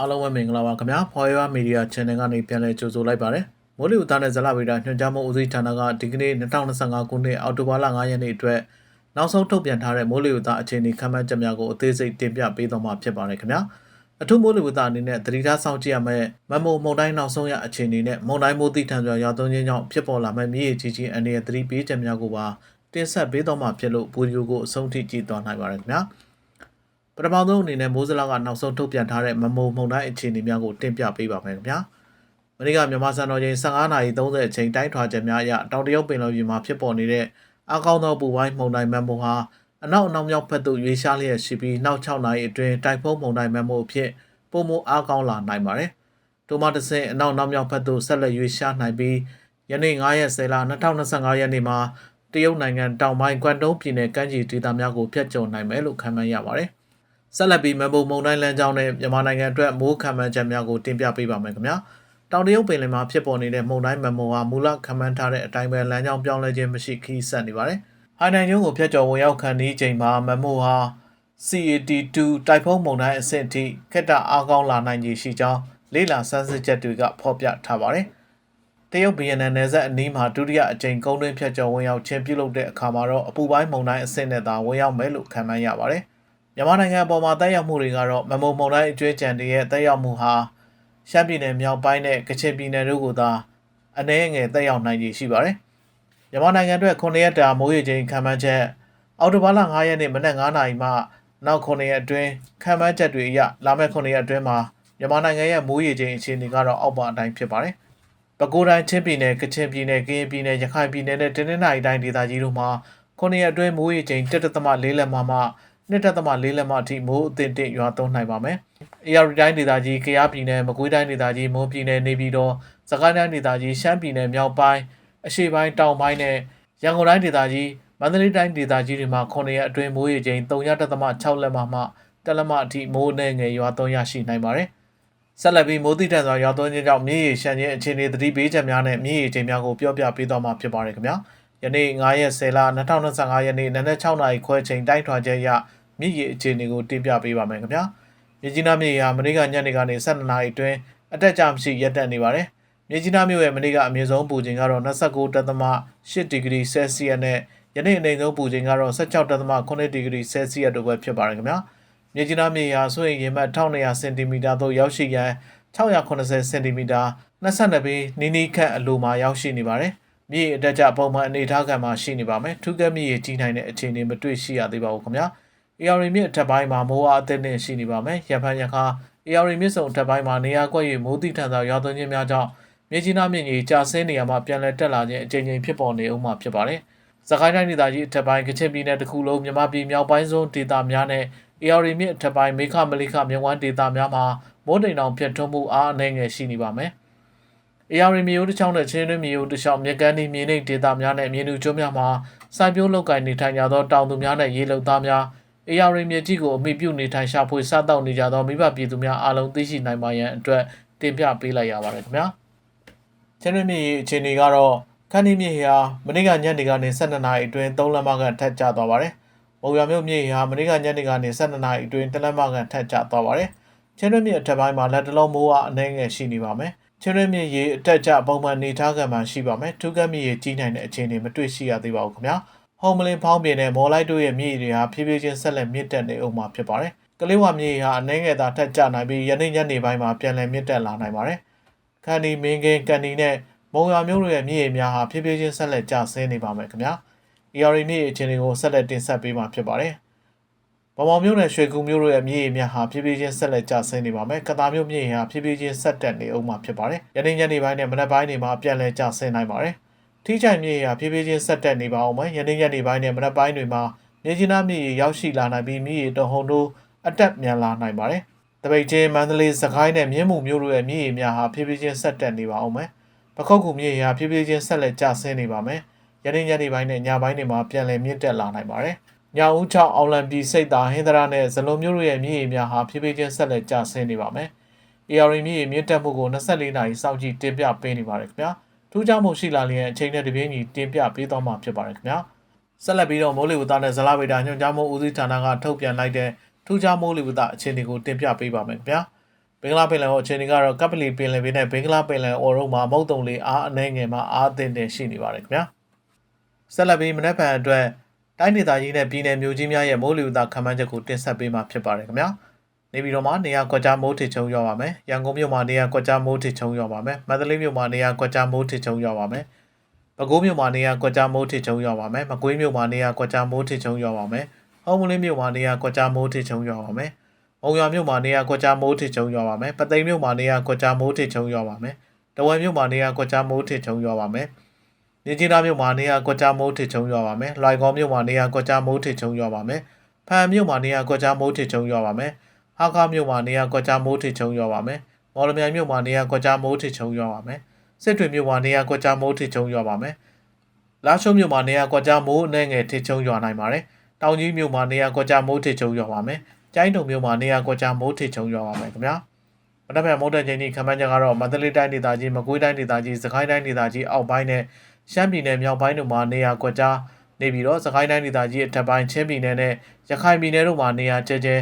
အားလုံးပဲမင်္ဂလာပါခင်ဗျာ Forever Media Channel ကနေပြန်လည်ကြိုဆိုလိုက်ပါတယ်မိုးလေဝသနဲ့ဇလဗေဒညွှန်ကြားမှုဦးစီးဌာနကဒီကနေ့2025ခုနှစ်အောက်တိုဘာလ9ရက်နေ့အတွက်နောက်ဆုံးထုတ်ပြန်ထားတဲ့မိုးလေဝသအခြေအနေခန့်မှန်းချက်များကိုအသေးစိတ်တင်ပြပေးသွားမှာဖြစ်ပါတယ်ခင်ဗျာအထူးမိုးလေဝသအနေနဲ့သတိထားစောင့်ကြည့်ရမယ့်မမိုမုန်တိုင်းနောက်ဆုံးရအခြေအနေနဲ့မုန်တိုင်းမိုးတိထန်စွာရွာသွန်းခြင်းကြောင့်ဖြစ်ပေါ်လာမယ့်မြေကြီးကြီးကြီးအနေနဲ့သတိပေးချက်များကိုပါတင်ဆက်ပေးသွားမှာဖြစ်လို့ဗီဒီယိုကိုအဆုံးထိကြည့်သွားနိုင်ပါတယ်ခင်ဗျာ ပထမဆုံးအနေနဲ့မိုးစလောက်ကနောက်ဆုံးထုတ်ပြန်ထားတဲ့မမုံမုံတိုင်းအခြေအနေများကိုတင်ပြပေးပါမယ်ခင်ဗျာ။မနေ့ကမြန်မာစံတော်ချိန်15:30အချိန်တိုင်းထွာချက်များအရတောင်တရုတ်ပင်လယ်ပြင်မှာဖြစ်ပေါ်နေတဲ့အကောင်းသောပူပိုင်းမုန်တိုင်းမန်မိုဟာအနောက်အနောက်မြောက်ဘက်သို့ရွေးရှားလျက်ရှိပြီးနောက်6နာရီအတွင်းတိုင်ဖုန်းမုန်တိုင်းမန်မိုအဖြစ်ပုံမအားကောင်းလာနိုင်ပါတယ်။တိုမတဆင်အနောက်နောက်မြောက်ဘက်သို့ဆက်လက်ရွေးရှားနိုင်ပြီးယနေ့9ရက်10လ2025ရက်နေ့မှာတရုတ်နိုင်ငံတောင်ပိုင်းကွမ်တုံးပြည်နယ်ကမ်းခြေဒေသများကိုဖျက်ကျုံနိုင်မယ်လို့ခန့်မှန်းရပါတယ်။ ဆက်လက်ပြီးမန်ပုံမုံတိုင်းလမ်းကြောင်းနဲ့မြန်မာနိုင်ငံအတွက်မိုးခံမှန်းချက်များကိုတင်ပြပေးပါမယ်ခင်ဗျာတောင်တရုတ်ပင်လယ်မှာဖြစ်ပေါ်နေတဲ့မုန်တိုင်းမန်မိုဟာမူလခံမှန်းထားတဲ့အတိုင်းပဲလမ်းကြောင်းပြောင်းလဲခြင်းမရှိခီးဆက်နေပါတယ်ဟိုင်နန်ကျွန်းကိုဖျက်ကျော်ဝင်ရောက်ခံနေချိန်မှာမန်မိုဟာ CAT2 တိုက်ဖုန်းမုန်တိုင်းအဆင့်အထိခက်တာအားကောင်းလာနိုင်ခြေရှိကြောင်းလေ့လာစမ်းစစ်ချက်တွေကဖော်ပြထားပါတယ်တရုတ်ဗီယက်နမ်နယ်စပ်အနီးမှာဒုတိယအကြိမ်ကုန်းတွင်းဖြတ်ကျော်ဝင်ရောက်ခြင်းပြုလုပ်တဲ့အခါမှာတော့အပူပိုင်းမုန်တိုင်းအဆင့်နဲ့သာဝင်ရောက်မယ်လို့ခန့်မှန်းရပါတယ်။ မြန်မာနိုင်ငံအပေါ်မှာတက်ရောက်မှုတွေကတော့မမုံမုန်တိုင်းအကျွေးကြံတွေရဲ့တက်ရောက်မှုဟာရှမ်းပြည်နယ်မြောက်ပိုင်းနဲ့ကချင်ပြည်နယ်တို့ကသာအနည်းငယ်တက်ရောက်နိုင်ခြေရှိပါတယ်။မြန်မာနိုင်ငံအတွက်9ရက်တာမိုးရေချိန်ခန့်မှန်းချက်အောက်တိုဘာလ9ရက်နေ့မနက်9:00နာရီမှနောက်9ရက်အတွင်းခန့်မှန်းချက်တွေအရလာမယ့်9ရက်အတွင်းမှာမြန်မာနိုင်ငံရဲ့မိုးရေချိန်အခြေအနေကတော့အောက်ပါအတိုင်းဖြစ်ပါတယ်။ပဲခူးတိုင်းချင်းပြည်နယ်ကချင်ပြည်နယ်ကရင်ပြည်နယ်ရခိုင်ပြည်နယ်နဲ့တနင်္သာရီတိုင်းဒေသကြီးတို့မှာ9ရက်အတွင်းမိုးရေချိန်1.4လက်မှမှ 2.4လက်မှအထိမိုးအသင့်တင့်ရွာသွန်းနိုင်ပါမယ်။ AR တိုင်းဒေသကြီး၊ကယားပြည်နယ်၊မကွေးတိုင်းဒေသကြီး၊မွန်ပြည်နယ်နေပြည်တော်၊စကိုင်းတိုင်းဒေသကြီး၊ရှမ်းပြည်နယ်မြောက်ပိုင်းအရှေ့ပိုင်းတောင်ပိုင်းနဲ့ရန်ကုန်တိုင်းဒေသကြီးမန္တလေးတိုင်းဒေသကြီးတွေမှာ9ရက်အတွင်းမိုးရေချိန်3.6လက်မှမှတက်လက်မှအထိမိုးနဲ့ငယ်ရွာသွန်းရရှိနိုင်ပါတယ်။ဆက်လက်ပြီးမိုးတိတန်စွာရွာသွန်းခြင်းကြောင့်မြေရေရှမ်းခြင်းအခြေအနေသတိပေးချက်များနဲ့မြေရေချိန်များကိုပြောပြပေးသွားမှာဖြစ်ပါတယ်ခင်ဗျာ။ယနေ့9ရက်10လ2025ရက်နေ့နနက်6နာရီခွဲချိန်တိုင်းထွာချက်ရ မြစ်ရေအခြေအနေကိုတင်ပြပေးပါမယ်ခင်ဗျာ။မြစ်ကြီးနားမြို့ဟာမနေ့ကညနေကနေ12နာရီအတွင်းအတက်ကြမရှိရပ်တန့်နေပါတယ်။မြစ်ကြီးနားမြို့ရဲ့မနေ့ကအမြင့်ဆုံးပူချိန်ကတော့29.8ဒီဂရီဆဲလ်စီယပ်နဲ့ယနေ့အနေဆုံးပူချိန်ကတော့16.8ဒီဂရီဆဲလ်စီယပ်တို့ပဲဖြစ်ပါတယ်ခင်ဗျာ။မြစ်ကြီးနားမြို့ဟာဆိုရင်ရေမှတ်1200စင်တီမီတာသို့ရောက်ရှိရန်680စင်တီမီတာ22ပေနီးနီးခန့်အလိုမှာရောက်ရှိနေပါတယ်။မြေအတက်ကြပုံမှန်အနေထားခံမှာရှိနေပါမယ်။ထူးကဲမြေကြီးနိုင်တဲ့အခြေအနေမတွေ့ရှိရသေးပါဘူးခင်ဗျာ။ AR မြစ်အထက်ပိုင်းမှာမိုးအားအသင့်နဲ့ရှိနေပါမယ်။ရဖန်ရခါ AR မြစ်စုံအထက်ပိုင်းမှာနေရာကွက်၍မိုးတိထန်စွာရွာသွန်းခြင်းများကြောင့်မြေကြီးနားမြင့်ကြီးကျဆင်းနေရမှပြန်လည်တက်လာခြင်းအကြိမ်ကြိမ်ဖြစ်ပေါ်နေဦးမှာဖြစ်ပါတယ်။စကိုင်းတိုင်းဒေသကြီးအထက်ပိုင်းကချင်ပြည်နယ်တစ်ခုလုံးမြန်မာပြည်မြောက်ပိုင်းစွန်းဒေသများနဲ့ AR မြစ်အထက်ပိုင်းမေခမလိခမြဝန်းဒေသများမှာမိုးတိမ်တောင်ပြတ်ထွန်းမှုအားအနှဲငယ်ရှိနေပါမယ်။ AR မြေရိုးတစ်ချောင်းနဲ့ချင်းတွင်းမြေရိုးတစ်ချောင်းမြက်ကန်းဒီမြေနိမ့်ဒေသများနဲ့မြေနူကျွန်းများမှာစိုက်ပျိုးလုပ်ကိုင်နေထိုင်ကြသောတောင်သူများနဲ့ရေလုံသားများ AR မြေကြီးကိုအမိပြုနေထိုင်ရှာဖွေစားတောက်နေကြသောမိဘပြည်သူများအားလုံးသိရှိနိုင်ပါရန်အတွက်တင်ပြပေးလိုက်ရပါတယ်ခင်ဗျာ။ချင်းရင်းမြေအခြေအနေကတော့ခန်းဒီမြေဟာမနေ့ကညနေကနေ12နာရီအတွင်း3လက်မခန့်ထက်ကျသွားပါတယ်။မုံရမြို့မြေဟာမနေ့ကညနေကနေ12နာရီအတွင်း3လက်မခန့်ထက်ကျသွားပါတယ်။ချင်းရင်းမြေအထက်ပိုင်းမှာလက်တလုံးမိုးအားအနှဲငယ်ရှိနေပါမယ်။ချင်းရင်းမြေရေအတက်ကျပုံမှန်နေထားခံမှရှိပါမယ်။ထူးကမ်းမြေရေကြီးနိုင်တဲ့အခြေအနေမတွေ့ရှိရသေးပါဘူးခင်ဗျာ။ ဟော်မလင်ဖောင်းပြင်းနဲ့မော်လိုက်တို့ရဲ့မြေတွေဟာဖြည်းဖြည်းချင်းဆက်လက်မြင့်တက်နေအောင်မှာဖြစ်ပါတယ်။ကလေးဝမြေဟာအနှဲငယ်သာထက်ကျနိုင်ပြီးယနေ့ညနေပိုင်းမှာပြန်လည်မြင့်တက်လာနိုင်ပါတယ်။ခန္ဒီမင်းကင်းကန်ဒီနဲ့မုံရွာမျိုးတို့ရဲ့မြေများဟာဖြည်းဖြည်းချင်းဆက်လက်ကျဆင်းနေပါမယ်ခင်ဗျာ။ ER မြေအခြေအနေကိုဆက်လက်တင်ဆက်ပေးမှာဖြစ်ပါတယ်။ဗမောင်မျိုးနဲ့ရွှေကူမျိုးတို့ရဲ့မြေများဟာဖြည်းဖြည်းချင်းဆက်လက်ကျဆင်းနေပါမယ်။ကတာမျိုးမြေဟာဖြည်းဖြည်းချင်းဆက်တက်နေအောင်မှာဖြစ်ပါတယ်။ယနေ့ညနေပိုင်းနဲ့မနက်ပိုင်းတွေမှာပြန်လည်ကျဆင်းနိုင်ပါတယ်။ ထိချိုင်မြေရာဖြည်းဖြည်းချင်းဆက်တက်နေပါအောင်မယ်ယနေ့ညနေပိုင်းနဲ့မနက်ပိုင်းတွေမှာမြေကြီးနားမြေရောက်ရှိလာနိုင်ပြီးမြေရီတဟုန်တို့အတက်မြန်လာနိုင်ပါတယ်တပိတ်ချင်းမန္တလေးစကိုင်းနဲ့မြင်းမှုမြို့တို့ရဲ့မြေရီများဟာဖြည်းဖြည်းချင်းဆက်တက်နေပါအောင်မယ်ပခုတ်ကူမြေရာဖြည်းဖြည်းချင်းဆက်လက်ကျဆင်းနေပါမယ်ယနေ့ညနေပိုင်းနဲ့ညပိုင်းတွေမှာပြန်လည်မြင့်တက်လာနိုင်ပါတယ်ညဦးချောင်းအောင်လံပြည်စိတ်သာဟင်္ဒရာနဲ့ဇလုံးမျိုးတို့ရဲ့မြေရီများဟာဖြည်းဖြည်းချင်းဆက်လက်ကျဆင်းနေပါမယ် AR မြေရီမြင့်တက်မှုကို24နာရီစောင့်ကြည့်တင်ပြပေးနေပါတယ်ခင်ဗျာ ထူးခြားမှုရှိလာလျက်အချိန်နဲ့တပြေးညီတင်ပြပေးသွားမှာဖြစ်ပါတယ်ခင်ဗျာဆက်လက်ပြီးတော့မိုးလေဝသနဲ့ဇလဗေဒညွှန်ကြားမှုဦးစီးဌာနကထုတ်ပြန်လိုက်တဲ့ထူးခြားမိုးလေဝသအခြေအနေကိုတင်ပြပေးပါမယ်ခင်ဗျာဘင်္ဂလားပင်လယ်အော်အခြေအနေကတော့ကပလီပင်လယ်ပြင်နဲ့ဘင်္ဂလားပင်လယ်အော်တို့မှာမုတ်တုံလေးအားအနှဲငယ်မှာအားအသင့်တင်ရှိနေပါတယ်ခင်ဗျာဆက်လက်ပြီးမနက်ဖြန်အတွက်တိုင်းဒေသကြီးနဲ့ပြည်နယ်မြို့ကြီးများရဲ့မိုးလေဝသခန့်မှန်းချက်ကိုတင်ဆက်ပေးမှာဖြစ်ပါတယ်ခင်ဗျာ နေပြည်တော်မှာနေရာကွက်ကြားမိုးထစ်ချုံရောက်ပါမယ်ရန်ကုန်မြို့မှာနေရာကွက်ကြားမိုးထစ်ချုံရောက်ပါမယ်မန္တလေးမြို့မှာနေရာကွက်ကြားမိုးထစ်ချုံရောက်ပါမယ်ပဲခူးမြို့မှာနေရာကွက်ကြားမိုးထစ်ချုံရောက်ပါမယ်မကွေးမြို့မှာနေရာကွက်ကြားမိုးထစ်ချုံရောက်ပါမယ်ဟောင်းမလင်းမြို့မှာနေရာကွက်ကြားမိုးထစ်ချုံရောက်ပါမယ်မုံရွာမြို့မှာနေရာကွက်ကြားမိုးထစ်ချုံရောက်ပါမယ်ပသိမ်မြို့မှာနေရာကွက်ကြားမိုးထစ်ချုံရောက်ပါမယ်တဝယ်မြို့မှာနေရာကွက်ကြားမိုးထစ်ချုံရောက်ပါမယ်မြင်းကြီးသားမြို့မှာနေရာကွက်ကြားမိုးထစ်ချုံရောက်ပါမယ်လွိုင်ကော်မြို့မှာနေရာကွက်ကြားမိုးထစ်ချုံရောက်ပါမယ်ဖန်မြို့မှာနေရာကွက်ကြားမိုးထစ်ချုံရောက်ပါမယ် ဟာကားမြို့မှာနေရာကွက်ကြားမိုးထစ်ချုံရောက်ပါမယ်မော်လမြိုင်မြို့မှာနေရာကွက်ကြားမိုးထစ်ချုံရောက်ပါမယ်စစ်တွေမြို့မှာနေရာကွက်ကြားမိုးထစ်ချုံရောက်ပါမယ်လာရှုံးမြို့မှာနေရာကွက်ကြားမိုးအနှဲငယ်ထစ်ချုံရောက်နိုင်ပါတယ်တောင်ကြီးမြို့မှာနေရာကွက်ကြားမိုးထစ်ချုံရောက်ပါမယ်ကျိုင်းတုံမြို့မှာနေရာကွက်ကြားမိုးထစ်ချုံရောက်ပါမယ်ခင်ဗျာမနက်ဖြန်မိုးတက်ချိန်ဒီခမန်းချက်ကတော့မန္တလေးတိုင်းဒေသကြီးမကွေးတိုင်းဒေသကြီးစကိုင်းတိုင်းဒေသကြီးအောက်ပိုင်းနဲ့ရှမ်းပြည်နယ်မြောက်ပိုင်းတို့မှာနေရာကွက်ကြားနေပြီးတော့စကိုင်းတိုင်းဒေသကြီးအထက်ပိုင်းချင်းပြည်နယ်နဲ့ရခိုင်ပြည်နယ်တို့မှာနေရာကျဲကျဲ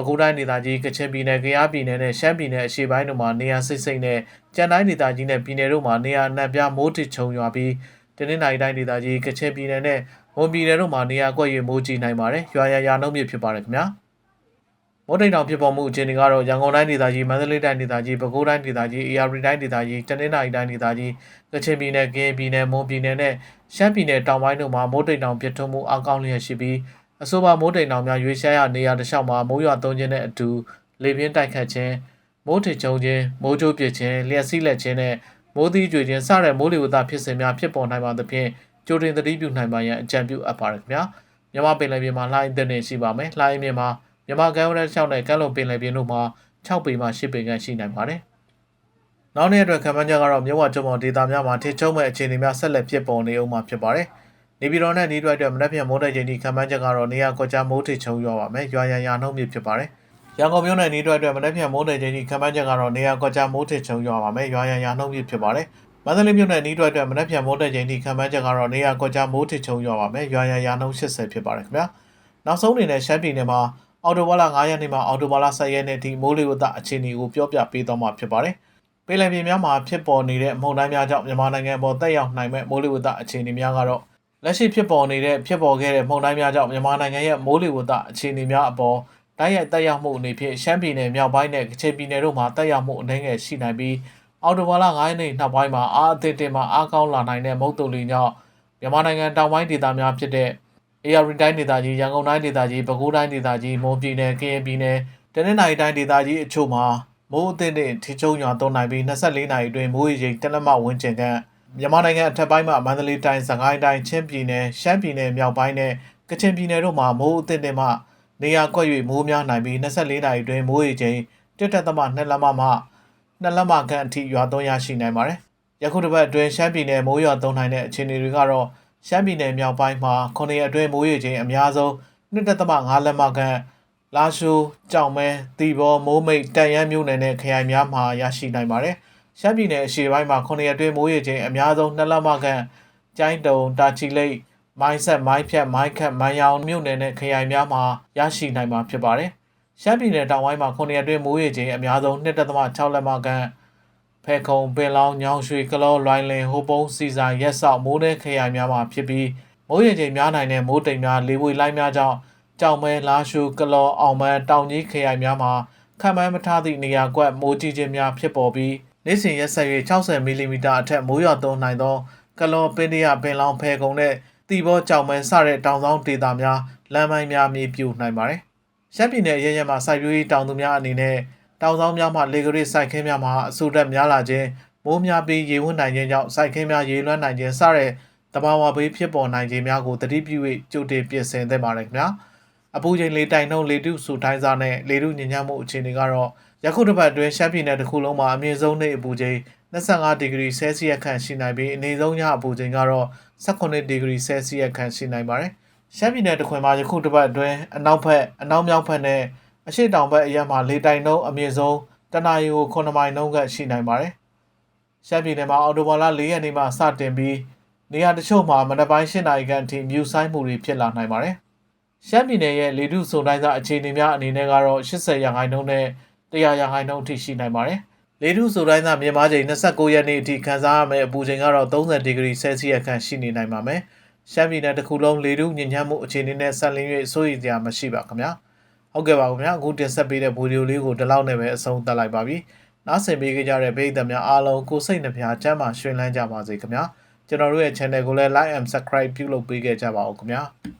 ပဲခူးတိုင်းဒေသကြီးကချင်ပြည်နယ်၊ကယားပြည်နယ်နဲ့ရှမ်းပြည်နယ်အရှေ့ပိုင်းတို့မှာနေရာစိတ်စိတ်နဲ့ကြံတိုင်းဒေသကြီးနဲ့ပြည်နယ်တို့မှာနေရာအနှံ့ပြားမိုးထစ်ချုံရွာပြီးတနင်္လာရီတိုင်းဒေသကြီးကချင်ပြည်နယ်နဲ့ဝန်ပြည်နယ်တို့မှာနေရာကွက်ရွေမိုးကြီးနိုင်ပါတယ်။ရွာရရာနှုံးမြစ်ဖြစ်ပါတယ်ခင်ဗျာ။မိုးတိမ်တောင်ဖြစ်ပေါ်မှုအခြေအနေကတော့ရန်ကုန်တိုင်းဒေသကြီးမန္တလေးတိုင်းဒေသကြီးပဲခူးတိုင်းဒေသကြီးအေရရီတိုင်းဒေသကြီးတနင်္လာရီတိုင်းဒေသကြီးကချင်ပြည်နယ်၊ကရင်ပြည်နယ်၊မွန်ပြည်နယ်နဲ့ရှမ်းပြည်နယ်တောင်ပိုင်းတို့မှာမိုးတိမ်တောင်ပြတ်ထွန်းမှုအကောင်းလျက်ရှိပြီး အဆိုပါမိုးတိမ်တောင်များရွေးရှားရနေရာတစ်လျှောက်မှာမိုးရွာသွန်းခြင်းနဲ့အတူလေပြင်းတိုက်ခတ်ခြင်းမိုးထစ်ချုံခြင်းမိုးကြိုးပစ်ခြင်းလျှက်စီးလက်ခြင်းနဲ့မိုးသီးကြွေခြင်းစတဲ့မိုးလေဝသဖြစ်စဉ်များဖြစ်ပေါ်နိုင်ပါသဖြင့်ကြိုတင်သတိပြုနိုင်ပါရန်အကြံပြုအပ်ပါတယ်ခင်ဗျာမြန်မာပင်လယ်ပြင်မှာလှိုင်းတဲ့နေရှိပါမယ်လှိုင်းမြင်မှာမြန်မာကမ်းရိုးတန်းလျှောက်နဲ့ကမ်းလွန်ပင်လယ်ပြင်တို့မှာ6ပေမှ10ပေခန့်ရှိနိုင်ပါတယ်နောက်နေ့အတွက်ခံမှန်းချက်ကတော့မြဝကျုံမော်ဒေတာများမှာထစ်ချုံမဲ့အခြေအနေများဆက်လက်ဖြစ်ပေါ်နေအောင်မှာဖြစ်ပါတယ် နေပြည်တော်နဲ့နေတွက်အတွက်မနက်ဖြန်မိုးတဲ့ချိန်ထိခံမှန်းချက်ကတော့နေရာကွက်ကြားမိုးထစ်ချုံရွာပါမယ်။ရွာရန်ရာနှုံးမြစ်ဖြစ်ပါတယ်။ရန်ကုန်မြို့နယ်နေတွက်အတွက်မနက်ဖြန်မိုးတဲ့ချိန်ထိခံမှန်းချက်ကတော့နေရာကွက်ကြားမိုးထစ်ချုံရွာပါမယ်။ရွာရန်ရာနှုံးမြစ်ဖြစ်ပါတယ်။မန္တလေးမြို့နယ်နေတွက်အတွက်မနက်ဖြန်မိုးတဲ့ချိန်ထိခံမှန်းချက်ကတော့နေရာကွက်ကြားမိုးထစ်ချုံရွာပါမယ်။ရွာရန်ရာနှုံး80ဖြစ်ပါတယ်ခင်ဗျာ။နောက်ဆုံးအနေနဲ့ရှမ်းပြည်နယ်မှာအော်တိုဘာလ9ရက်နေ့မှာအော်တိုဘာလ10ရက်နေ့ထိမိုးလေဝသအခြေအနေကိုပြောပြပေးသွားမှာဖြစ်ပါတယ်။ပြည်လည်ပြင်များမှာဖြစ်ပေါ်နေတဲ့မုန်တိုင်းများကြောင့်မြန်မာနိုင်ငံပေါ်တက်ရောက်နိုင်မဲ့မိုးလေဝသအခြေအနေများကတော့ လက်ရှိဖြစ်ပေါ်နေတဲ့ဖြစ်ပေါ်ခဲ့တဲ့မုန်တိုင်းများကြောင့်မြန်မာနိုင်ငံရဲ့မိုးလေဝသအခြေအနေများအပေါ်တိုက်ရိုက်တက်ရောက်မှုအနေဖြင့်ရှမ်းပြည်နယ်မြောက်ပိုင်းနဲ့ကချင်ပြည်နယ်တို့မှာတက်ရောက်မှုအနေငယ်ရှိနိုင်ပြီးအော်တိုဘာလ9ရက်နေ့နောက်ပိုင်းမှာအားအသင့်တင်မှာအားကောင်းလာနိုင်တဲ့မုတ်တုံလီကြောင့်မြန်မာနိုင်ငံတောင်ပိုင်းဒေသများဖြစ်တဲ့ AR တိုင်းဒေသကြီးရန်ကုန်တိုင်းဒေသကြီးပဲခူးတိုင်းဒေသကြီးမွန်ပြည်နယ်ကရင်ပြည်နယ်တနင်္သာရီတိုင်းဒေသကြီးအချို့မှာမိုးအသင့်တင်ထိချုံရွာသွန်းနိုင်ပြီး24နာရီအတွင်းမိုးရေချိန်တလက်မဝန်းကျင်က မြန်မာနိုင်ငံအထက်ပိုင်းမှာမန္တလေးတိုင်း၊စကိုင်းတိုင်း၊ချင်းပြည်နယ်၊ရှမ်းပြည်နယ်မြောက်ပိုင်းနဲ့ကချင်ပြည်နယ်တို့မှာမိုးအသင့်တင်မှနေရာကွက်၍မိုးများနိုင်ပြီး24နာရီအတွင်းမိုးရေချိန်တက်တက်သမ2လက်မမှ2လက်မခန့်အထိရွာသွန်းရရှိနိုင်ပါတယ်။ယခုတစ်ပတ်အတွင်းရှမ်းပြည်နယ်မိုးရွာသွန်းနိုင်တဲ့အခြေအနေတွေကတော့ရှမ်းပြည်နယ်မြောက်ပိုင်းမှာ9ရက်အတွင်းမိုးရေချိန်အများဆုံး1.5လက်မခန့်လာရှိုးကြောင်မဲတီဘောမိုးမိတ်တန်ရမ်းမြို့နယ်နဲ့ခရိုင်များမှာရရှိနိုင်ပါတယ်။ ရှမ်းပြည်နယ်အရှေ့ပိုင်းမှာ9ရက်အတွင်းမိုးရေချိန်အများဆုံး2လမှခန့်ကျိုင်းတုံတာချီလိတ်မိုင်းဆက်မိုင်းဖြတ်မိုင်းခတ်မိုင်းရောင်မြို့နယ်နဲ့ခရိုင်များမှာရရှိနိုင်မှာဖြစ်ပါတယ်။ရှမ်းပြည်နယ်တောင်ပိုင်းမှာ9ရက်အတွင်းမိုးရေချိန်အများဆုံး2.6လက်မခန့်ဖဲခုံပင်လောင်းညောင်ရွှေကလောလွိုင်းလင်ဟိုပုံးစီစာရက်ဆောက်မိုးတဲ့ခရိုင်များမှာဖြစ်ပြီးမိုးရေချိန်များနိုင်တဲ့မိုးတိမ်များလေပွေလိုင်းများကြောင့်ကြောင်မဲလာရှုကလောအောင်မန်းတောင်ကြီးခရိုင်များမှာခံမှန်းမထားသည့်နေရာကွက်မိုးကြီးခြင်းများဖြစ်ပေါ်ပြီး နေ့စဉ်ရက်ဆက်၍60မီလီမီတာအထက်မိုးရွာသွန်းနိုင်သောကလောပင်တရပင်လောင်ဖဲကုံနဲ့တီဘောကြောင်မဲစတဲ့တောင်ဆောင်ဒေသများလမ်းမိုင်းများမြေပြိုနိုင်ပါတယ်။ရှမ်းပြည်နယ်ရဲရဲမှာစိုက်ပျိုးရေးတောင်သူများအနေနဲ့တောင်ဆောင်များမှလေကရစ်စိုက်ခင်းများမှာအဆူတက်များလာခြင်းမိုးများပြီးရေဝန်းနိုင်ခြင်းကြောင့်စိုက်ခင်းများရေလွှမ်းနိုင်ခြင်းစတဲ့တဘာဝဘေးဖြစ်ပေါ်နိုင်ခြင်းများကိုတတိပြု၍ကြိုတင်ပြင်ဆင်သင့်ပါတယ်ခင်ဗျာ။ အပူချိန်လေတိုင်နှုန်းလေတုစုတိုင်းစားနဲ့လေတုညဉ့်ညမ်းမှုအခြေအနေကတော့ယခုတစ်ပတ်အတွင်းရှမ်းပြည်နယ်တစ်ခုလုံးမှာအမြင့်ဆုံးနေ့အပူချိန်25ဒီဂရီဆဲလ်စီယပ်ခန့်ရှိနိုင်ပြီးအနည်းဆုံးညအပူချိန်ကတော့18ဒီဂရီဆဲလ်စီယပ်ခန့်ရှိနိုင်ပါတယ်။ရှမ်းပြည်နယ်တခွင်မှာယခုတစ်ပတ်အတွင်းအနောက်ဘက်အနောက်မြောက်ဘက်နဲ့အရှေ့တောင်ဘက်အရက်မှာလေတိုင်နှုန်းအမြင့်ဆုံးတနအီကို9မိုင်နှုန်းကရှိနိုင်ပါတယ်။ရှမ်းပြည်နယ်မှာအော်တိုဘာလ4ရက်နေ့မှစတင်ပြီးနေရာတချို့မှာမနက်ပိုင်း8နာရီခန့်အထိမြူဆိုင်မှုတွေဖြစ်လာနိုင်ပါတယ်။ ရှမ်းပြည်နယ်ရဲ့လေထုစုံတိုင်းသားအခြေအနေများအနေနဲ့ကတော့80ရာခိုင်နှုန်းနဲ့ည100ရာခိုင်နှုန်းအထိရှိနိုင်ပါတယ်။လေထုဆိုတိုင်းသာမြန်မာချိန်29ရက်နေ့အထိခန်းစားရမယ့်အပူချိန်ကတော့30ဒီဂရီဆဲဆီယပ်ခန့်ရှိနေနိုင်ပါမယ်။ရှမ်းပြည်နယ်တစ်ခုလုံးလေထုညဉ့်ညမ်းမှုအခြေအနေနဲ့ဆက်လင်း၍စိုးရိမ်စရာမရှိပါခင်ဗျာ။ဟုတ်ကဲ့ပါခင်ဗျာအခုတင်ဆက်ပေးတဲ့ဗီဒီယိုလေးကိုဒီလောက်နဲ့ပဲအဆုံးသတ်လိုက်ပါပြီ။နားဆင်ပေးကြတဲ့ပရိသတ်များအားလုံးကိုစိတ်နှပြချမ်းသာရွှင်လန်းကြပါစေခင်ဗျာ။ကျွန်တော်တို့ရဲ့ channel ကိုလည်း like and subscribe ပြုလုပ်ပေးခဲ့ကြပါဦးခင်ဗျာ။